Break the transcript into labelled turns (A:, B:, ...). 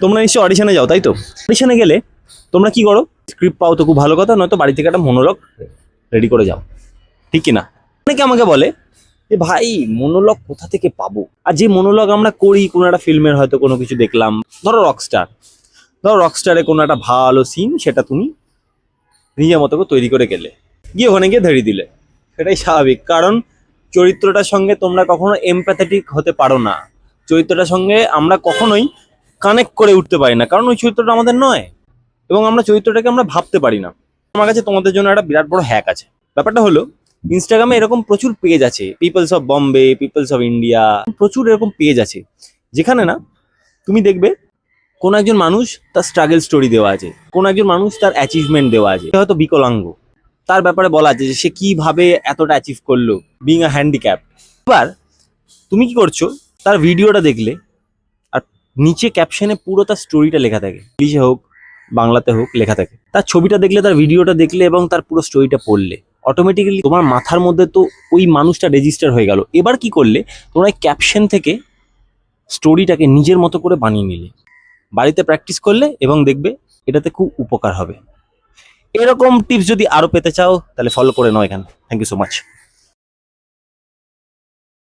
A: তোমরা নিশ্চয়ই অডিশনে যাও, তাই তো? অডিশনে গেলে তোমরা কি করো? স্ক্রিপ্ট পাও তো খুব ভালো কথা, নয়তো বাড়ি থেকে একটা মনোলগ রেডি করে যাও। ঠিক কি না অনেকে আমাকে বলে যে ভাই মনোলগ কোথা থেকে পাবো? আর যে মনোলগ আমরা করি, কোনো একটা ফিল্মের হয়তো কোনো কিছু দেখলাম, ধরো রকস্টার ধরো রকস্টারে কোনো একটা ভালো সিন সেটা তুমি নিজের মতো করে তৈরি করে গেলে। গিয়ে ওখানে গিয়ে ধরিয়ে দিলে। সেটাই স্বাভাবিক। কারণ চরিত্রটার সঙ্গে তোমরা কখনো এমপ্যাথেটিক হতে পারো না। চরিত্রটার সঙ্গে আমরা কখনোই কানেক্ট করে উঠতে পারি না, কারণ ওই চরিত্রটা আমাদের নয়। এবং আমরা চরিত্রটাকে আমরা ভাবতে পারি না। আমার কাছে তোমাদের জন্য একটা বিরাট বড় হ্যাক আছে। ব্যাপারটা হলো ইনস্টাগ্রামে এরকম প্রচুর পেজ আছে। People's of Bombay people's of India প্রচুর এরকম পেজ আছে। যেখানে না, তুমি দেখবে, কোন একজন মানুষ তার স্ট্রাগল স্টোরি দেওয়া আছে। কোন একজন মানুষ তার অ্যাচিভমেন্ট দেওয়া আছে। হয়তো বিকলাঙ্গ। তার ব্যাপারে বলা আছে যে, সে কীভাবে এতটা অ্যাচিভ করল বিং আ হ্যান্ডিক্যাপ এবার, তুমি কি করছ, তার ভিডিওটা দেখলে নিচে ক্যাপশনে পুরো তার স্টোরিটা লেখা থাকে। ইংলিশে হোক, বাংলাতে হোক, লেখা থাকে। তার ছবিটা দেখলে, তার ভিডিওটা দেখলে এবং তার পুরো স্টোরিটা পড়লে। অটোমেটিক্যালি তোমার মাথার মধ্যে তো ওই মানুষটা রেজিস্টার হয়ে গেল। এবার কি করলে? তোমরা ক্যাপশন থেকে স্টোরিটাকে নিজের মতো করে বানিয়ে নিলে। বাড়িতে প্র্যাকটিস করলে এবং দেখবে এটাতে খুব উপকার হবে। এরকম টিপস যদি আরও পেতে চাও, তাহলে ফলো করে নাও এখানে। Thank you so much